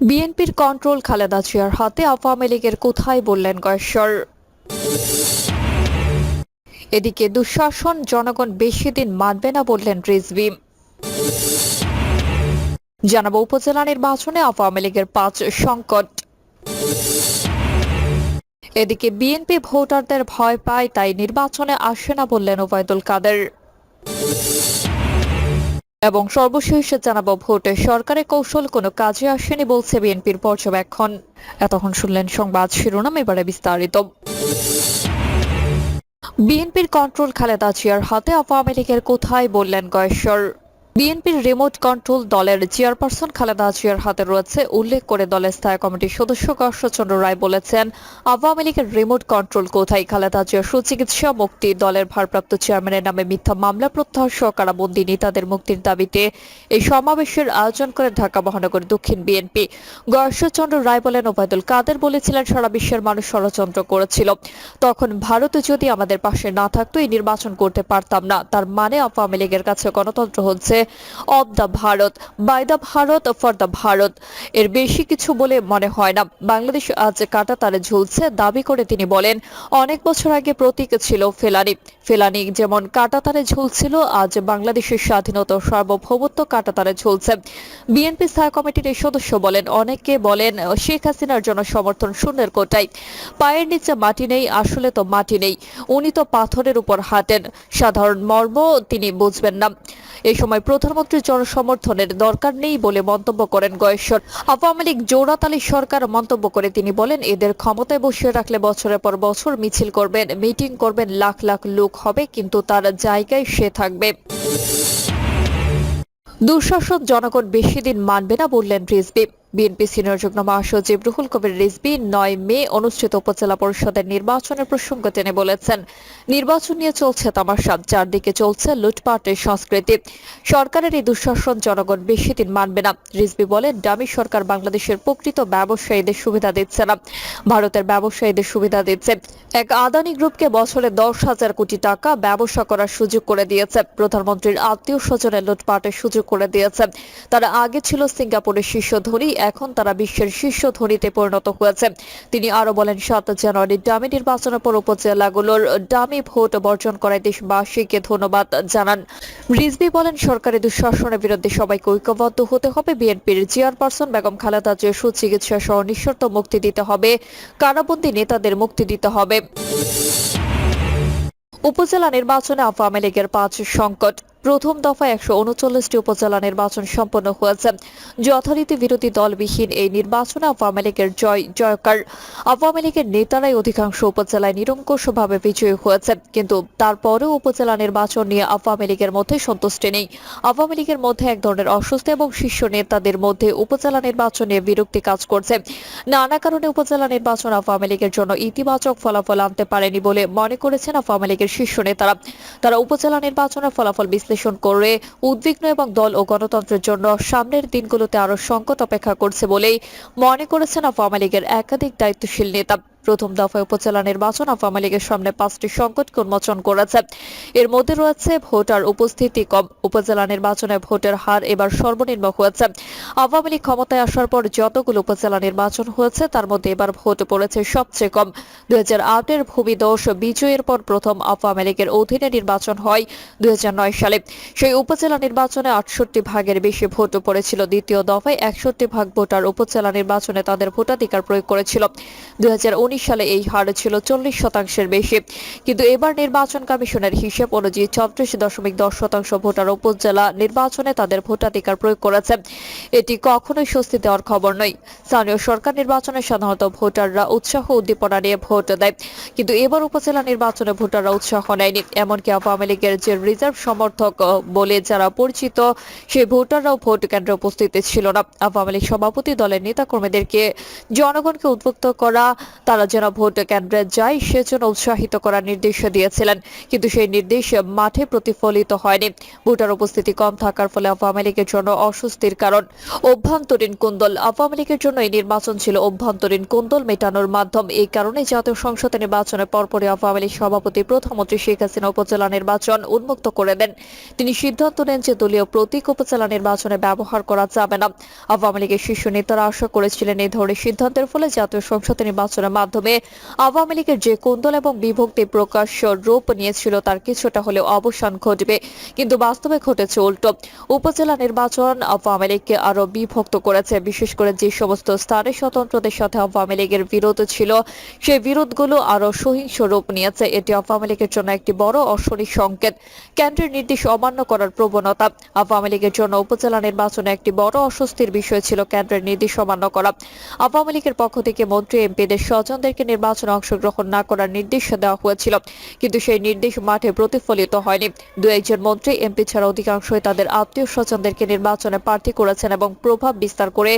বিএনপির কন্ট্রোল খালেদা জিয়ার হাতে আওয়ামী লীগের কোথায় বললেন গয়েশ্বর? এদিকে দুঃশাসন, জনগণ বেশি দিন মানবে না বললেন রিজভি। জানাব উপজেলা নির্বাচনে আওয়ামী লীগের পাঁচ সংকট। এদিকে বিএনপি ভোটারদের ভয় পায়, তাই নির্বাচনে আসে না বললেন ওবায়দুল কাদের। এবং সর্বশেষ জানাব ভোটে সরকারের কৌশল, কোনো কাজে আসেনি বলছে বিএনপির পর্যবেক্ষণ। এতক্ষণ শুনলেন সংবাদ শিরোনাম, এবারে বিস্তারিত। বিএনপির কন্ট্রোল খালেদা জিয়ার হাতে আওয়ামী লীগের কোথায় বললেন গয়েশ্বর? বিএনপির রিমোট কন্ট্রোল দলের চেয়ারপারসন খালেদা জিয়ার হাতে রয়েছে উল্লেখ করে দলের স্থায়ী কমিটির সদস্য কর্ষচন্দ্র রায় বলেছেন, আওয়ামী লীগের রিমোট কন্ট্রোল কোথায়? খালেদা জিয়ার সুচিকিৎসা মুক্তি দলের ভারপ্রাপ্ত চেয়ারম্যানের নামে মিথ্যা মামলা প্রত্যাহার সহ কারাবন্দী নেতাদের মুক্তির দাবিতে এই সমাবেশের আয়োজন করে ঢাকা মহানগর দক্ষিণ বিএনপি। গর্ষচন্দ্র রায় বলেন, ওবায়দুল কাদের বলেছিলেন, সারা বিশ্বের মানুষ ষড়যন্ত্র করেছিল। তখন ভারত যদি আমাদের পাশে না থাকতো, এই নির্বাচন করতে পারতাম না। তার মানে আওয়ামী লীগের কাছে গণতন্ত্র হচ্ছে of the Bharat by the Bharat for the Bharat এর বেশি কিছু বলে মনে হয় না। বাংলাদেশ আজ কাটা তারে ঝুলছে, দাবি করে তিনি বলেন, অনেক বছর আগে প্রতীক ছিল ফেলানি। ফেলানি যেমন কাটাতারে ঝুলছিল, আজ বাংলাদেশের স্বাধীনতা সার্বভৌমত্ব কাটাতারে ঝুলছে। বিএনপি স্থায়ী কমিটির সদস্য বলেন, অনেকে বলেন, শেখ হাসিনার জন্য সমর্থন শূন্যের কোটায়। পায়ের নিচে মাটি নেই, আসলে তো মাটি নেই। উনি তো পাথরের উপর হাঁটেন। সাধারণ মর্ম তিনি বুঝবেন না। এই সময় প্রধানমন্ত্রীর জনসমর্থনের দরকার নেই বলে মন্তব্য করেন গয়েশ্বর। আওয়ামী লীগ জোড়াতালি সরকার মন্তব্য করে তিনি বলেন, এদের ক্ষমতায় বসিয়ে রাখলে বছরের পর বছর মিছিল করবেন, মিটিং করবেন, লাখ লাখ লোক হবে, কিন্তু তার জায়গায় সে থাকবে। দুঃশাসন জনগণ বেশি দিন মানবে না বললেন রিজবি। বিএনপি সিনিয়র যুগ্ম মহাসচিব রুহুল কবির রিজবি নয় মে অনুষ্ঠিত উপজেলা পরিষদের নির্বাচনের প্রসঙ্গ টেনে বলেছেন, নির্বাচন নিয়ে চলছে তামাশা, চারদিকে চলছে লুটপাটের সংস্কৃতি। সরকারের এই দুঃশাসন জনগণ বেশি দিন মানবে না। রিজবি বলেন ডামি সরকার বাংলাদেশের প্রকৃত ব্যবসায়ীদের সুবিধা দিচ্ছে না। ভারতের ব্যবসায়ীদের সুবিধা দিচ্ছে। এক আদানি গ্রুপকে বছরে দশ হাজার কোটি টাকা ব্যবসা করার সুযোগ করে দিয়েছে। প্রধানমন্ত্রীর আত্মীয় স্বজনের লুটপাটের সুযোগ করে দিয়েছে। তারা আগে ছিল সিঙ্গাপুরের শীর্ষ ধনী এখন তারা বিশ্বের শীর্ষ ধনীতে পরিণত হয়েছে। তিনি আরও বলেন, সাত জানুয়ারি ডামি নির্বাচনের পর উপজেলাগুলোর ডামি ভোট বর্জন করায় দেশবাসীকে ধন্যবাদ জানান। রিজবি বলেন সরকারি দুঃশাসনের বিরুদ্ধে সবাইকে ঐক্যবদ্ধ হতে হবে। বিএনপির চেয়ারপারসন বেগম খালেদা জিয়ার সুচিকিৎসা সহ নিঃশর্ত মুক্তি দিতে হবে। কারাবন্দী নেতাদের মুক্তি দিতে হবে। উপজেলা নির্বাচনে আওয়ামী লীগের পাঁচ সংকট। প্রথম দফায় একশো উনচল্লিশটি উপজেলা নির্বাচন সম্পন্ন হয়েছে। যথারীতি বিরোধী দলবিহীন এই নির্বাচনে আওয়ামী লীগের জয় জয়কার। আওয়ামী লীগের নেতারাই অধিকাংশ উপজেলায় নিরঙ্কুশভাবে বিজয়ী হয়েছে। কিন্তু তারপরেও উপজেলা নির্বাচন নিয়ে আওয়ামী লীগের মধ্যে সন্তুষ্টি নেই। আওয়ামী লীগের মধ্যে এক ধরনের অস্বস্তি এবং শীর্ষ নেতাদের মধ্যে উপজেলা নির্বাচন নিয়ে বিরক্তি কাজ করছে। নানা কারণে উপজেলা নির্বাচন আওয়ামী লীগের জন্য ইতিবাচক ফলাফল আনতে পারেনি বলে মনে করেছেন আওয়ামী লীগের শীর্ষ নেতারা। তারা উপজেলা নির্বাচনের ফলাফল বিশ্লেষণ করে উদ্বিগ্ন এবং দল ও গণতন্ত্রের জন্য সামনের দিনগুলোতে আরও সংকট অপেক্ষা করছে বলেই মনে করেছেন আওয়ামী লীগের একাধিক দায়িত্বশীল নেতা। প্রথম দফায় উপজেলা নির্বাচন আওয়ামী লীগের সামনে পাঁচটি সংকটকে উন্মোচন করেছে। এর মধ্যে রয়েছে ভোটার উপস্থিতি কম। উপজেলা নির্বাচনে ভোটের হার এবার সর্বনিম্ন হয়েছে। আওয়ামী লীগ ক্ষমতায় আসার পর যতগুলো উপজেলা নির্বাচন হয়েছে, তার মধ্যে এবার ভোট পড়েছে সবচেয়ে কম। হাজার আটের ভূমিদোষ বিজয়ের পর প্রথম আওয়ামী লীগের অধীনে নির্বাচন হয় দুই হাজার নয় সালে। সেই উপজেলা নির্বাচনে আটষট্টি ভাগের বেশি ভোট পড়েছিল। দ্বিতীয় দফায় একষট্টি ভাগ ভোটার উপজেলা নির্বাচনে তাদের ভোটাধিকার প্রয়োগ করেছিল। দুই সালে এই হার ছিল চল্লিশ শতাংশের বেশি। কিন্তু এবার নির্বাচন কমিশনের হিসেব অনুযায়ী ছত্রিশ দশমিক দশ শতাংশ ভোটার উপজেলা নির্বাচনে তাদের ভোটাধিকার প্রয়োগ করেছে। এটি কখনোই স্বস্তি দেওয়ার খবর নয়। স্থানীয় সরকার নির্বাচনে সাধারণত ভোটাররা উৎসাহ উদ্দীপনা নিয়ে ভোট দেয়। কিন্তু এবার উপজেলা নির্বাচনে ভোটাররা উৎসাহ নেয়নি। এমনকি আওয়ামী লীগের যে রিজার্ভ সমর্থক বলে যারা পরিচিত, সেই ভোটাররাও ভোট কেন্দ্রে উপস্থিত ছিল না। আওয়ামী লীগ সভাপতি দলের নেতাকর্মীদেরকে জনগণকে উদ্বুদ্ধ করা, তারা তারা যেন ভোট কেন্দ্রে যায়, সেজন্য উৎসাহিত করার নির্দেশ দিয়েছিলেন। কিন্তু সেই নির্দেশ মাঠে প্রতিফলিত হয়নি। ভোটার উপস্থিতি কম থাকার ফলে আওয়ামী লীগের জন্য অস্বস্তির কারণ। অভ্যন্তরীণ কুন্দল, আওয়ামী লীগের জন্য এই নির্বাচন ছিল অভ্যন্তরীণ কুন্দল মেটানোর মাধ্যম। এই কারণে জাতীয় সংসদ নির্বাচনের পরপরই আওয়ামী লীগ সভাপতি প্রধানমন্ত্রী শেখ হাসিনা উপজেলা নির্বাচন উন্মুক্ত করে দেন। তিনি সিদ্ধান্ত নেন যে দলীয় প্রতীক উপজেলা নির্বাচনে ব্যবহার করা যাবে না। আওয়ামী লীগের শীর্ষ নেতারা আশা করেছিলেন এই ধরনের সিদ্ধান্তের ফলে জাতীয় সংসদ নির্বাচনের মাধ্যমে আওয়ামী লীগের যে কুন্দল এবং বিভক্তি প্রকাশ্য রূপ নিয়েছিল, তার কিছুটা হলেও অবসান ঘটবে। কিন্তু বাস্তবে ঘটেছে উল্টো। উপজেলা নির্বাচন আওয়ামী লীগকে আরও বিভক্ত করেছে। বিশেষ করে যে সমস্ত স্থানে স্বতন্ত্রদের সাথে আওয়ামী লীগের বিরোধ ছিল সেই বিরোধগুলো আরও সহিংস রূপ নিয়েছে। এটি আওয়ামী লীগের জন্য একটি বড় অশনি সংকেত। কেন্দ্রের নির্দেশ অমান্য করার প্রবণতা। আওয়ামী লীগের জন্য উপজেলা নির্বাচনে একটি বড় অস্বস্তির বিষয় ছিল কেন্দ্রের নির্দেশ অমান্য করা। আওয়ামী লীগের পক্ষ থেকে মন্ত্রী এমপিদের স্বজনদেরকে নির্বাচনে অংশগ্রহণ না করার নির্দেশ দেওয়া হয়েছিল। কিন্তু সেই নির্দেশ মাঠে প্রতিফলিত হয়নি। দু একজন মন্ত্রী, এমপি ছাড়া অধিকাংশই তাদের আত্মীয় স্বজনদেরকে নির্বাচনে প্রার্থী করেছেন এবং প্রভাব বিস্তার করে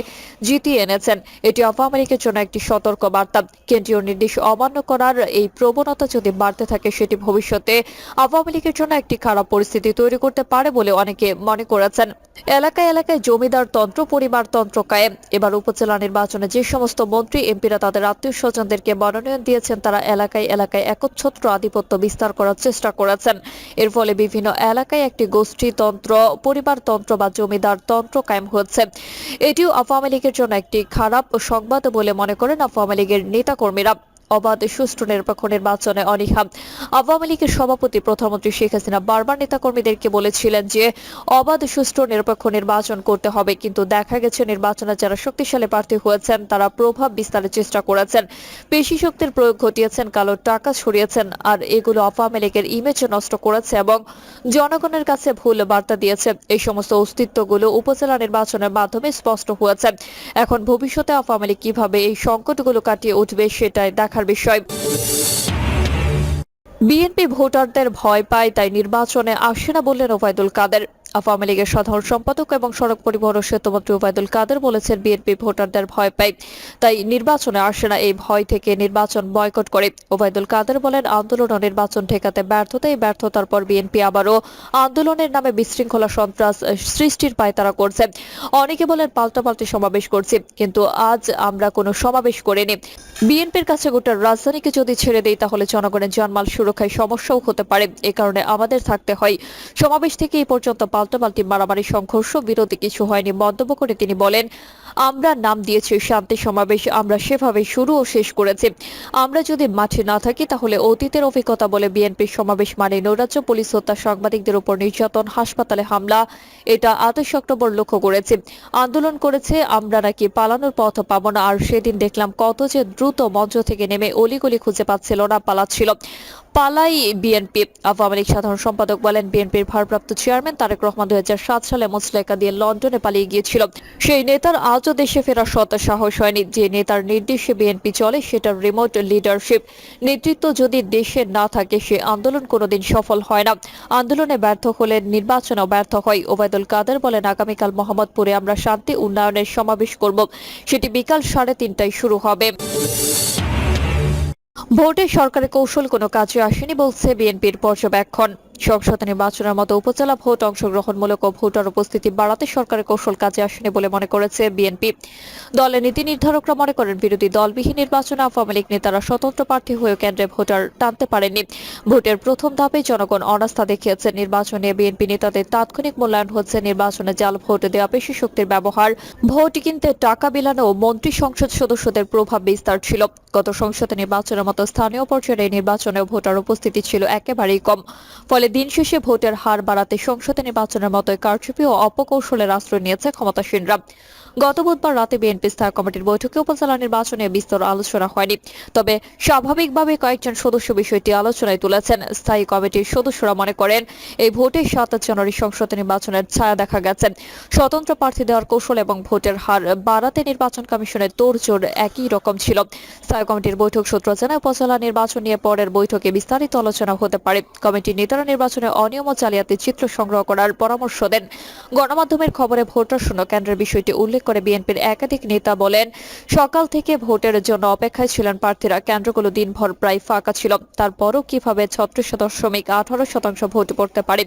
জিতিয়ে এনেছেন। এটি আওয়ামী লীগের জন্য একটি সতর্ক বার্তা। কেন্দ্রীয় নির্দেশ অমান্য করার এই প্রবণতা যদি বাড়তে থাকে, সেটি ভবিষ্যতে আওয়ামী লীগের জন্য একটি খারাপ পরিস্থিতি তৈরি করতে পারে বলে অনেকে মনে করেছেন। এলাকায় এলাকায় জমিদার তন্ত্র, পরিবার তন্ত্র কায়েম। এবার উপজেলা নির্বাচনে যে সমস্ত মন্ত্রী, এমপিরা তাদের আত্মীয় স্বজনদেরকে মনোনয়ন দিয়েছেন। তারা এলাকায় এলাকায় একচ্ছত্র আধিপত্য বিস্তার করার চেষ্টা করেছেন। এর ফলে বিভিন্ন এলাকায় একটি গোষ্ঠী তন্ত্র, পরিবার তন্ত্র বা জমিদার তন্ত্র কায়েম হয়েছে। এটিও আওয়ামী লীগের জন্য একটি খারাপ সংবাদ বলে মনে করেন আওয়ামী লীগের নেতাকর্মীরা। অবাধ সুষ্ঠু নিরপেক্ষ নির্বাচনে অনীহা। আওয়ামী লীগের সভাপতি প্রধানমন্ত্রী শেখ হাসিনা বারবার নেতাকর্মীদেরকে বলেছিলেন যে, অবাধ সুষ্ঠু নিরপেক্ষ নির্বাচন করতে হবে, কিন্তু দেখা গেছে নির্বাচনে যারা শক্তিশালী প্রার্থী হয়েছেন, তারা প্রভাব বিস্তারের চেষ্টা করেছেন। পেশি শক্তির প্রয়োগ ঘটিয়েছেন, কালো টাকা ছড়িয়েছেন, আর এগুলো আওয়ামী লীগের ইমেজ নষ্ট করেছে এবং জনগণের কাছে ভুল বার্তা দিয়েছে। এই সমস্ত অস্তিত্বগুলো উপজেলা নির্বাচনের মাধ্যমে স্পষ্ট হয়েছে। এখন ভবিষ্যতে আওয়ামী লীগ কীভাবে এই সংকটগুলো কাটিয়ে উঠবে সেটাই দেখার বিষয়। বিএনপি ভোটারদের ভয় পায় তাই নির্বাচনে আসে না বললেন ওবায়দুল কাদের। আওয়ামী লীগের সাধারণ সম্পাদক এবং সড়ক পরিবহন সেতুমন্ত্রী ওবায়দুল কাদের বলেছেন, বিএনপি ভোটারদের ভয় পায়, তাই নির্বাচনে আসে না এই ভয় থেকে নির্বাচন বয়কট করে। ওবায়দুল কাদের বলেন, আন্দোলন ও নির্বাচন ঠেকাতে ব্যর্থতা এই ব্যর্থতার পর বিএনপি আবারও আন্দোলনের নামে বিশৃঙ্খলা সন্ত্রাস সৃষ্টির পায়তারা করছে। অনেকে বলেন, পাল্টাপাল্টি সমাবেশ করছি, কিন্তু আজ আমরা কোনো সমাবেশ করিনি। বিএনপির কাছে গোটা রাজধানীকে যদি ছেড়ে দেই, তাহলে জনগণের জানমাল সুরক্ষায় সমস্যাও হতে পারে। এ কারণে আমাদের থাকতে হয়। সমাবেশ থেকে এই পর্যন্ত পাল্টাপাল্টি মারামারি, সংঘর্ষ বিরতি কিছু হয়নি মন্তব্য করে তিনি বলেন, আমরা নাম দিয়েছি শান্তি সমাবেশ, আমরা সেভাবে শুরু ও শেষ করেছি। আমরা যদি মাঠে না থাকি তাহলে অতীতের অভিজ্ঞতা বলে বিএনপির সমাবেশ মানে নৈরাজ্য পুলিশ হত্যা, সাংবাদিকদের উপর নির্যাতন, হাসপাতালে হামলা, এটা আঠাশ অক্টোবর লক্ষ্য করেছি। আন্দোলন করেছে, আমরা নাকি পালানোর পথ পাবো না। আর সেদিন দেখলাম কত যে দ্রুত মঞ্চ থেকে নেমে অলিগলি খুঁজে পাচ্ছিল না, পালাচ্ছিল। পালাই বিএনপি আওয়ামী লীগ সাধারণ সম্পাদক বলেন, বিএনপির ভারপ্রাপ্ত চেয়ারম্যান তারেক রহমান দুই হাজার সাত সালে মুসলেকা দিয়ে লন্ডনে পালিয়ে গিয়েছিল। সেই নেতার আজও দেশে ফেরার শত সাহস হয়নি। যে নেতার নির্দেশে বিএনপি চলে, সেটার রিমোট লিডারশিপ নেতৃত্ব যদি দেশে না থাকে, সে আন্দোলন কোনোদিন সফল হয় না। আন্দোলনে ব্যর্থ হলে নির্বাচনেও ব্যর্থ হয়। ওবায়দুল কাদের বলেন, আগামীকাল মোহাম্মদপুরে আমরা শান্তি উন্নয়নের সমাবেশ করব। সেটি বিকাল সাড়ে তিনটায় শুরু হবে। ভোটে সরকারের কৌশল কোনো কাজে আসেনি বলছে বিএনপির পর্যবেক্ষণ। সংসদ নির্বাচনের মতো উপজেলা ভোট অংশগ্রহণমূলক ও ভোটার উপস্থিতি বাড়াতে সরকারের কৌশল কাজে আসেনি বলে মনে করেছে বিএনপি। দলের নীতি নির্ধারকরা মনে করেন বিরোধী দলবিহীন নির্বাচনে আওয়ামী লীগ নেতারা স্বতন্ত্র প্রার্থী হয়ে কেন্দ্রে ভোটার টানতে পারেননি। ভোটের প্রথম ধাপে জনগণ অনাস্থা দেখিয়েছে। নির্বাচনে বিএনপি নেতাদের তাৎক্ষণিক মূল্যায়ন হচ্ছে নির্বাচনে জাল ভোট দেওয়া পেশি শক্তির ব্যবহার। ভোট কিনতে টাকা বিলানো ও মন্ত্রী সংসদ সদস্যদের প্রভাব বিস্তার ছিল। গত সংসদ নির্বাচনের মতো স্থানীয় পর্যায়ে নির্বাচনে ভোটার উপস্থিতি ছিল একেবারেই কম। ফলে দিন শেষে ভোটের হার বাড়াতে সংসদে নির্বাচনের মতোই কারচুপি ও অপকৌশলের আশ্রয় নিয়েছে ক্ষমতাসীনরা। গত বুধবার রাতে বিএনপি স্থায়ী কমিটির বৈঠকে উপজেলা নির্বাচনে বিস্তর আলোচনা হয়নি। তবে স্বাভাবিকভাবে কয়েকজন সদস্য বিষয়টি আলোচনায় তুলেছেন। স্থায়ী কমিটির সদস্যরা মনে করেন, এই ভোটে সাত জানুয়ারি সংসদ নির্বাচনের ছায়া দেখা গেছে। স্বতন্ত্র প্রার্থী দেওয়ার কৌশল এবং ভোটের হার বাড়াতে নির্বাচন কমিশনের তোড়জোড় একই রকম ছিল। স্থায়ী কমিটির বৈঠক সূত্র জানায়, উপজেলা নির্বাচন নিয়ে পরের বৈঠকে বিস্তারিত আলোচনা হতে পারে। কমিটির নেতারা নির্বাচনে অনিয়ম ও জালিয়াতি চিত্র সংগ্রহ করার পরামর্শ দেন। গণমাধ্যমের খবরে ভোটার শূন্য কেন্দ্রের বিষয়টি উল্লেখ করে বিএনপির একাধিক নেতা বলেন, সকাল থেকে ভোটের জন্য অপেক্ষায় ছিলেন প্রার্থীরা, কেন্দ্রগুলো দিনভর প্রায় ফাঁকা ছিল। তারপরও কীভাবে ছত্রিশ দশমিক আঠারো শতাংশ ভোট পড়তে পারে,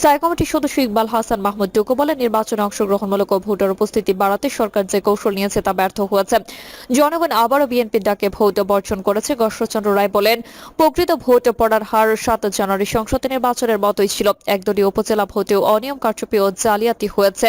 স্থায়ী কমিটির সদস্য ইকবাল হাসান মাহমুদ টুকু বলেন, নির্বাচনে অংশগ্রহণমূলক ও ভোটার উপস্থিতি বাড়াতে সরকার যে কৌশল নিয়েছে তা ব্যর্থ হয়েছে। জনগণ আবারও বিএনপির ডাকে ভোট বর্জন করেছে। গশ্বরচন্দ্র রায় বলেন, প্রকৃত ভোট পড়ার হার সাত জানুয়ারি সংসদ নির্বাচনের মতোই ছিল। একদলীয় উপজেলা ভোটেও অনিয়ম কারচুপি ও জালিয়াতি হয়েছে।